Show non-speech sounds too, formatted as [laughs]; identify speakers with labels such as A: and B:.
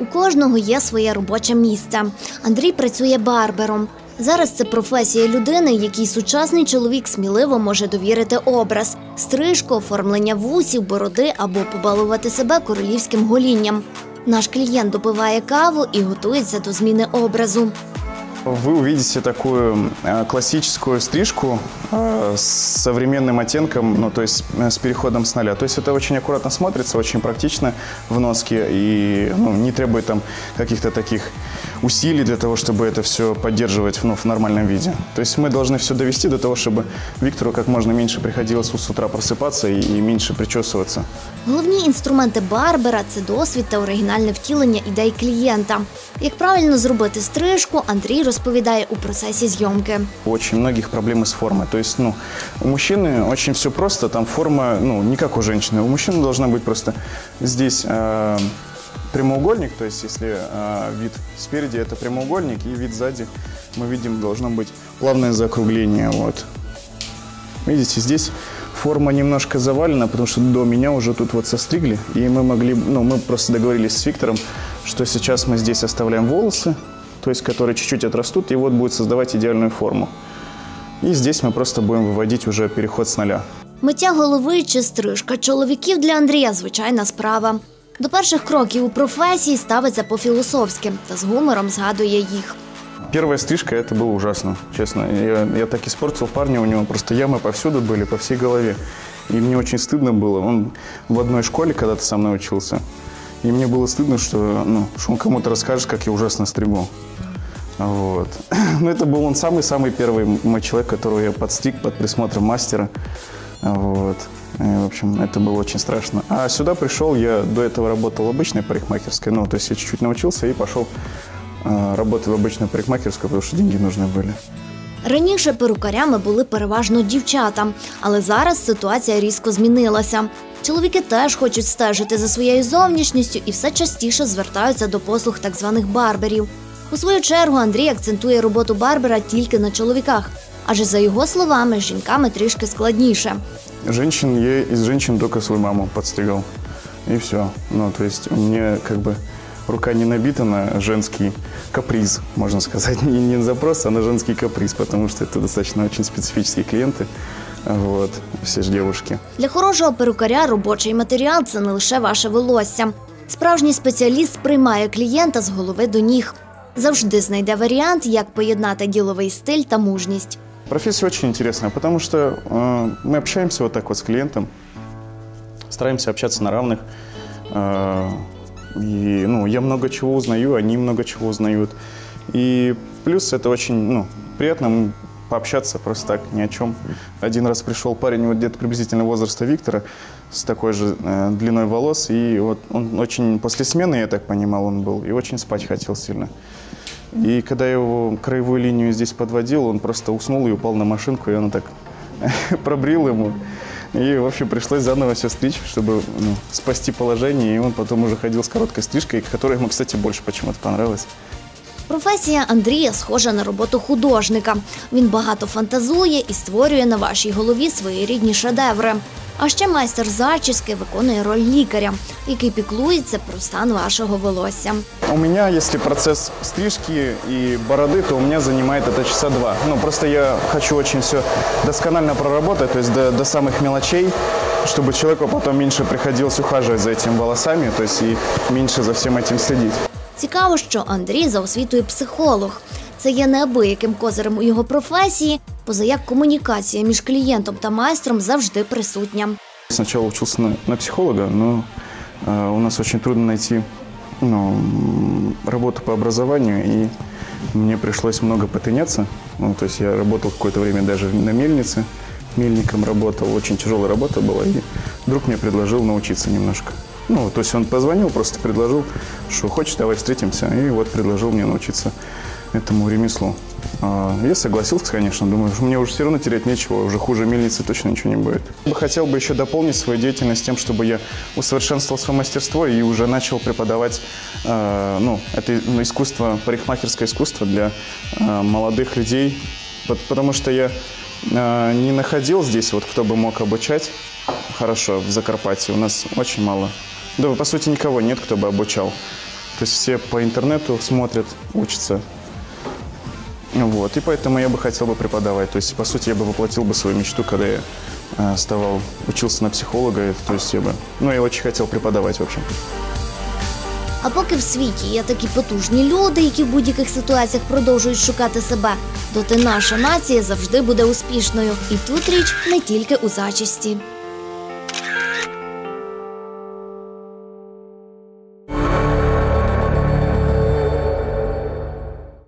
A: У кожного є своє робоче місце. Андрій працює барбером. Зараз це професія людини, якій сучасний чоловік сміливо може довірити образ, стрижку, оформлення вусів, бороди або побалувати себе королівським голінням. Наш клієнт допиває каву і готується до зміни образу.
B: Вы увидите такую э, классическую стрижку э, с современным оттенком, ну, то есть э, с переходом с нуля. То есть это очень аккуратно смотрится, очень практично в носке и ну, не требует там каких-то таких усилий для того, чтобы это все поддерживать ну, в нормальном виде. То есть мы должны все довести до того, чтобы Виктору как можно меньше приходилось с утра просыпаться и, и меньше причесываться.
A: Головні інструменти барбера це досвід та оригінальне втілення ідей клієнта. Як правильно зробити стрижку, Андрій розповідає у процесі зйомки.
B: У очень многих проблемы с формой. То есть, ну, у мужчины очень все просто, там форма, ну, не как у женщины. У мужчины должна быть просто здесь э, прямоугольник, то есть, если э, вид спереди это прямоугольник, и вид сзади мы видим должно быть плавное закругление, вот. Видите, здесь форма немножко завалена, потому что до меня уже тут вот состригли, и мы могли, ну, мы просто договорились с Виктором, что сейчас мы здесь оставляем волосы, то есть которые чуть-чуть отрастут, и вот будет создавать идеальную форму. И здесь мы просто будем выводить уже переход с нуля.
A: Миття голови чи стрижка чоловіків для Андрія звичайна справа. До перших кроків у професії ставиться по-філософськи та з гумором згадує їх.
B: Первая стрижка, это было ужасно, честно. Я, я так испортил парня, у него просто ямы повсюду были, по всей голове. И мне очень стыдно было. Он в одной школе когда-то со мной учился. И мне было стыдно, что, ну, что он кому-то расскажет, как я ужасно стригу. Вот. [clears throat] Но это был он самый-самый первый мой человек, которого я подстриг под присмотром мастера. Вот. И, в общем, это было очень страшно. А сюда пришел, я до этого работал в обычной парикмахерской, ну, то есть я чуть-чуть научился и пошел э, работать в обычную парикмахерскую, потому что деньги нужны были.
A: Раніше перукарями були переважно дівчата, але зараз ситуація різко змінилася. Чоловіки теж хочуть стежити за своєю зовнішністю і все частіше звертаються до послуг так званих барберів. У свою чергу Андрій акцентує роботу барбера тільки на чоловіках, адже за його словами, з жінками трішки складніше.
B: Женщин, я из женщин только свою маму подстригал. И все. Ну, то есть мне как бы рука не набита на женский каприз, можно сказать. Не, [laughs] не запрос, а на женский каприз, потому что это достаточно очень специфические клиенты. Вот, все же девушки.
A: Для хорошого перукаря робочий матеріал це не лише ваше волосся. Справжній спеціаліст сприймає клієнта з голови до ніг. Завжди знайде варіант, як поєднати діловий стиль та мужність.
B: Профессия очень интересная, потому что э, мы общаемся вот так вот с клиентом, стараемся общаться на равных. Э, и, ну, я много чего узнаю, они много чего узнают. И плюс это очень, ну, приятно м, пообщаться просто так, ни о чем. Один раз пришел парень вот где-то приблизительно возраста Виктора с такой же э, длиной волос, и вот он очень после смены, я так понимал, он был, и очень спать хотел сильно. И когда я его краевую линию здесь подводил, он просто уснул и упал на машинку, и он так [laughs] пробрил ему. И, в общем, пришлось заново все стричь, чтобы ну, спасти положение. И он потом уже ходил с короткой стрижкой, которая ему, кстати, больше почему-то понравилась.
A: Професія Андрія схожа на роботу художника. Він багато фантазує і створює на вашій голові свої рідні шедеври. А ще майстер зачіски виконує роль лікаря, який піклується про стан вашого волосся.
B: У меня, если процесс стрижки и бороды, то у меня занимает это часа два. Ну, просто я хочу очень все досконально проработать, то есть до, до самых мелочей, чтобы человеку потом меньше приходилось ухаживать за этими волосами, то есть и меньше за всем этим следить.
A: Цікаво, що Андрій за освітою психолог. Це є неабияким козирем у його професії, позаяк комунікація між клієнтом та майстром завжди присутня.
B: Сначала учился на, на психолога, но э, у нас очень трудно найти ну, м, работу по образованию, и мне пришлось много потыняться. Ну, то есть я работал какое-то время даже на мельнице, мельником работал, очень тяжелая работа была, и друг мне предложил научиться немножко. Ну, то есть он позвонил, просто предложил, что хочешь, давай встретимся, и вот предложил мне научиться этому ремеслу. А, Я согласился, конечно, думаю, что мне уже все равно терять нечего, уже хуже мельницы точно ничего не будет. Я бы Хотел бы еще дополнить свою деятельность тем, чтобы я усовершенствовал свое мастерство и уже начал преподавать э, ну, это искусство, парикмахерское искусство для э, молодых людей, Пот- потому что я не находил здесь, вот кто бы мог обучать хорошо в Закарпатье. У нас очень мало. Да, по сути, никого нет, кто бы обучал. То есть все по интернету смотрят, учатся. Вот. И поэтому я бы хотел бы преподавать. То есть, по сути, я бы воплотил бы свою мечту, когда я э, ставал, учился на психолога. То есть я бы, ну, я очень хотел преподавать, в общем.
A: А поки в світі є такі потужні люди, які в будь-яких ситуаціях продовжують шукати себе, доти наша нація завжди буде успішною. І тут річ не тільки у зачисті.